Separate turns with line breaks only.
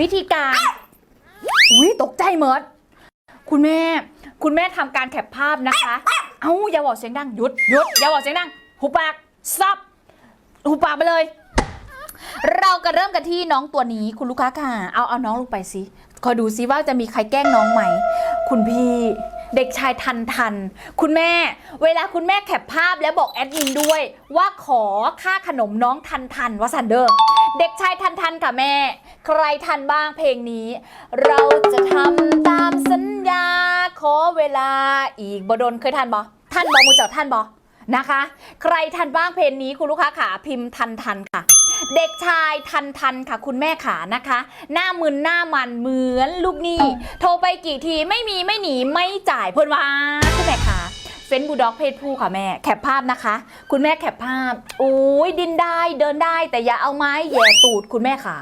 วิธีการอุ้ยตกใจเมิดคุณแม่ คุณแม่ทำการแคปภาพนะคะ เอ้าอย่าบอกเสียงดังหยุดหยุดอย่าบอกเสียงดังหุบปากซับหุบปากไปเลย เราก็เริ่มกันที่น้องตัวนี้คุณลูกค้าค่ะ เอาเอาน้องลงไปสิคอยดูซิว่าจะมีใครแกล้งน้องไหม คุณพี่เด็กชายทันทัน คุณแม่ เวลาคุณแม่แคปภาพแล้วบอกแอดมินด้วย ว่าขอค่าขนมน้องทันทันว่าสันเดอร์ เด็กชายทันทันค่ะแม่ ใครทันบ้างเพลงนี้ เราจะทำตามสัญญา ขอเวลาอีกบดนเคยทันบอท่านบอมูเจ้าท่านบอนะคะ ใครทันบ้างเพลงนี้คุณลูกค้าขาพิมพ์ทันทันค่ะ เด็กชายทันทันค่ะ คุณแม่ขานะคะ หน้ามึนหน้ามันเหมือนลูกหนี้ โทรไปกี่ทีไม่มีไม่หนีไม่จ่ายเพิ่นว่าคุณแม่ขาเฟนบูด็อกเพศผู้ค่ะแม่ แคปภาพนะคะ คุณแม่แคปภาพโอ้ยดินได้เดินได้แต่อย่าเอาไม้แย่ตูดคุณแม่ขา